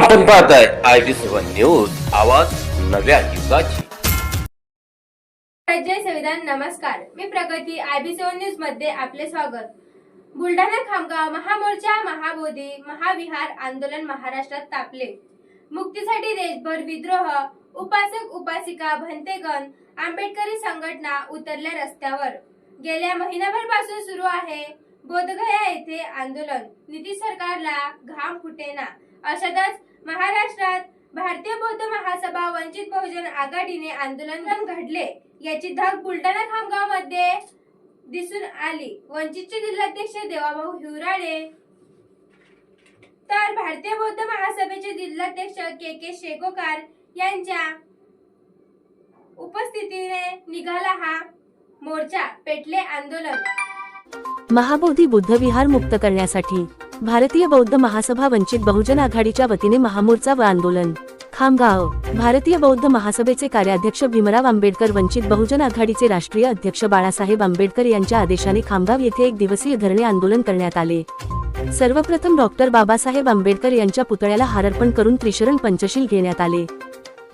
आपण पाहताय I B seven news आवाज नव्या युगाची. जय संविधान नमस्कार. मी प्रगती आय बी सेवन न्यूजमध्ये आपले स्वागत. बुलढाणा खामगाव महामोर्चा महाबोधी महाविहार आंदोलन महाराष्ट्रात तापले. मुक्तीसाठी देशभर विद्रोह उपासक उपासिका भंतेगण आंबेडकरी संघटना उतरल्या रस्त्यावर. गेल्या महिनाभरपासून सुरू आहे बोधगया येथे आंदोलन. नितीश सरकारला घाम फुटेना. अशातच महाराष्ट्रात भारतीय बौद्ध महासभा वंचित बहुजन आघाडीने आंदोलन घडले. याची धग बुलढाणा खामगावमध्ये दिसून आली. वंचितचे जिल्हाध्यक्ष देवाभाऊ हिवराळे तर भारतीय बौद्ध महासभेचे जिल्हाध्यक्ष के के शेकोकार यांच्या उपस्थितीने निघाला हा मोर्चा पेटले आंदोलन. महाबोधी बुद्धविहार मुक्त करण्यासाठी भारतीय बौद्ध महासभा वंचित बहुजन आघाडीच्या वतीने महामोर्चा व आंदोलन. खामगाव. भारतीय बौद्ध महासभेचे कार्याध्यक्ष भीमराव आंबेडकर वंचित बहुजन आघाडीचे राष्ट्रीय अध्यक्ष बाळासाहेब आंबेडकर यांच्या आदेशाने खामगाव येथे एक दिवसीय धरणे आंदोलन करण्यात आले. सर्वप्रथम डॉक्टर बाबासाहेब आंबेडकर यांच्या पुतळ्याला हारार्पण करून त्रिशरण पंचशील घेण्यात आले.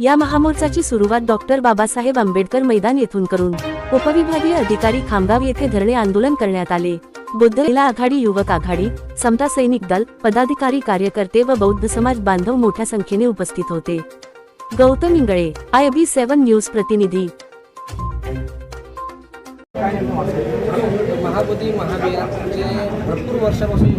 या महामोर्चाची सुरुवात डॉक्टर बाबासाहेब आंबेडकर मैदान येथून करून उपविभागीय अधिकारी खामगाव येथे धरणे आंदोलन करण्यात आले. बुद्ध महिला आघाडी युवक आघाडी समता सैनिक दल पदाधिकारी कार्यकर्ते व बौद्ध समाज बांधव मोठ्या संख्येने उपस्थित होते. Gautam Ingale I B seven news प्रतिनिधी. महाबोधी महाविहार जे भरपूर वर्षापासून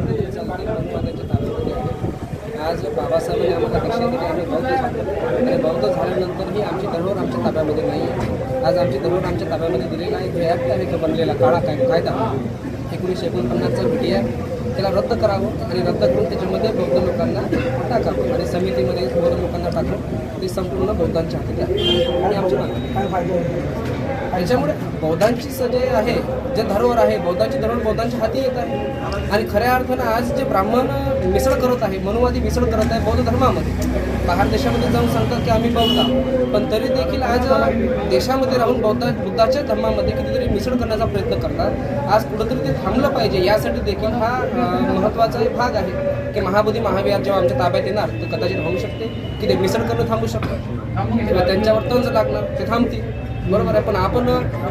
आज बाबासाहेबांनी आम्हाला दीक्षा दिली आम्ही बौद्ध झालो आणि बौद्ध झाल्यानंतरही आमची धरोहर आमच्या ताब्यामध्ये नाही आहे. आज आमची धरोहर आमच्या ताब्यामध्ये दिलेला आहे. जो आहे बनलेला काळा काय कायदा एकोणीसशे एकोणपन्नासचा व्हिटी आहे. त्याला रद्द करावं आणि रद्द करून त्याच्यामध्ये बौद्ध लोकांना टाकावं आणि समितीमध्ये बौद्ध लोकांना टाकून ते संपूर्ण बौद्धांच्या हाती द्या. आणि आमची मागणी. त्याच्यामुळे बौद्धांची स- जे आहे जे धरोहर आहे बौद्धांची धरोहर बौद्धांच्या हाती येत आहे. आणि खऱ्या अर्थानं आज जे ब्राह्मण मिसळ करत आहे मनुवादी मिसळ करत आहे बौद्ध धर्मामध्ये बाहेर देशामध्ये जाऊन सांगतात की आम्ही बौद्ध पण तरी देखील आज देशामध्ये राहून बौद्ध बुद्धाच्या धर्मामध्ये कितीतरी मिसळ करण्याचा प्रयत्न करतात. आज कुठंतरी ते थांबलं पाहिजे यासाठी देखील हा महत्त्वाचा एक भाग आहे की महाबोधी महाविहार जेव्हा आमच्या ताब्यात येणार तर कदाचित होऊ शकते की ते मिसळ करणं थांबू शकतं. किंवा त्यांच्यावर तंज लागणार ते थांबतील. बरोबर आहे. पण आपण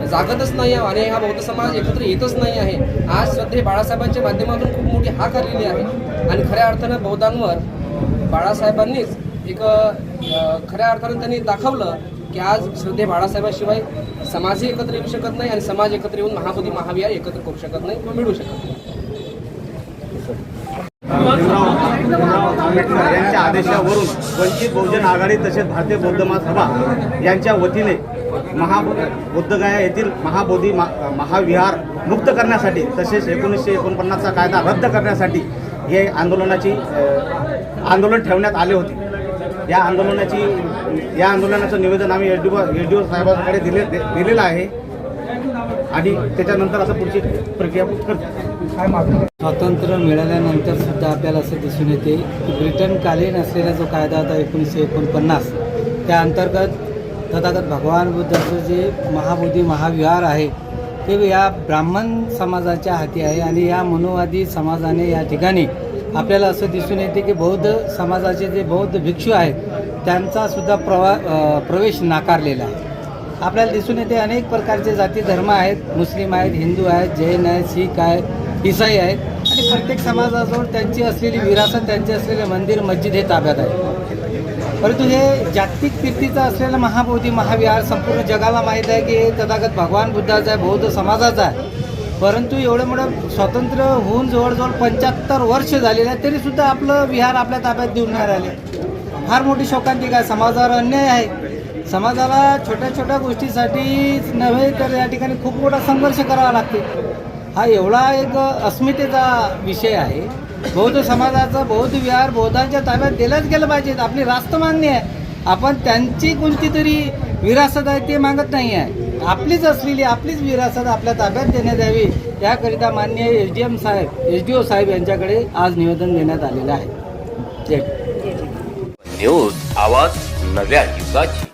जागतच नाही आहोत आणि हा बौद्ध समाज एकत्र येतच नाही आहे. आज श्रद्धे बाळासाहेबांच्या माध्यमातून खूप मोठी हाक आलेली आहे. आणि खऱ्या अर्थानं बौद्धांवर बाळासाहेबांनीच एक खऱ्या अर्थानं त्यांनी दाखवलं की आज श्रद्धे बाळासाहेबाशिवाय समाजही एकत्र येऊ शकत नाही आणि समाज एकत्र येऊन महाबोधी महाविहार एकत्र करू शकत नाही किंवा मिळू शकत नाही. यांच्या आदेशावरून वंचित बहुजन आघाडी तसेच भारतीय बौद्ध महासभा यांच्या वतीने बुद्धगया येथील महाबोधी महाविहार मुक्त करण्यासाठी तसेच एकोणीसशे एकोणपन्नासचा कायदा रद्द करण्यासाठी हे आंदोलनाची आंदोलन ठेवण्यात आले होते. या आंदोलनाची या आंदोलनाचं निवेदन आम्ही S D O S D O साहेबांकडे दिले दिलेलं आहे. आणि त्याच्यानंतर असं पुढची प्रक्रिया करतो. स्वातंत्र्य मिळाल्यानंतर सुद्धा आपल्याला असं दिसून येते की ब्रिटनकालीन असलेला जो कायदा होता एकोणीसशे एकोणपन्नास त्या अंतर्गत तथागत भगवान बुद्धाचं जे महाबोधी महाविहार आहे ते या ब्राह्मण समाजाच्या हाती आहे आणि या मनोवादी समाजाने या ठिकाणी आपल्याला असं दिसून येते की बौद्ध समाजाचे जे बौद्ध भिक्षू आहेत त्यांचा सुद्धा प्रवा प्रवेश नाकारलेला आहे. आपल्याला दिसून येते अनेक प्रकारचे जाती धर्म आहेत मुस्लिम आहेत हिंदू आहेत जैन आहेत शीख आहेत ईसाई आहेत. आणि प्रत्येक समाजाजवळ त्यांची असलेली विरासत त्यांचे असलेले मंदिर मस्जिद हे ताब्यात आहे. परंतु हे जागतिक कीर्तीचं असलेलं महाबोधी महाविहार संपूर्ण जगाला माहीत आहे की हे तथागत भगवान बुद्धाचं आहे बौद्ध समाजाचं आहे. परंतु एवढं मोठं स्वातंत्र्य होऊन जवळजवळ पंच्याहत्तर वर्ष झालेलं आहे तरीसुद्धा आपलं विहार आपल्या ताब्यात देऊन नाही राहिले. फार मोठी शोकांतिक आहे. समाजावर अन्याय आहे. समाजाला छोट्या छोट्या गोष्टीसाठीच नव्हे तर या ठिकाणी खूप मोठा संघर्ष करावा लागते. हा एवढा एक अस्मितेचा विषय आहे. बौद्ध समाजाचा बौद्ध विहार बौद्धांच्या ताब्यात दिलंच गेलं पाहिजे. आपली रास्त मान्य आहे. आपण त्यांची कोणती तरी विरासत आहे ते मागत नाही आहे आपलीच असलेली आपलीच विरासत आपल्या ताब्यात देण्यात यावी. त्याकरिता मान्य एस डी एम साहेब एस डी ओ साहेब यांच्याकडे आज निवेदन देण्यात आलेलं आहे. न्यूज आवाज नव्या युगाची.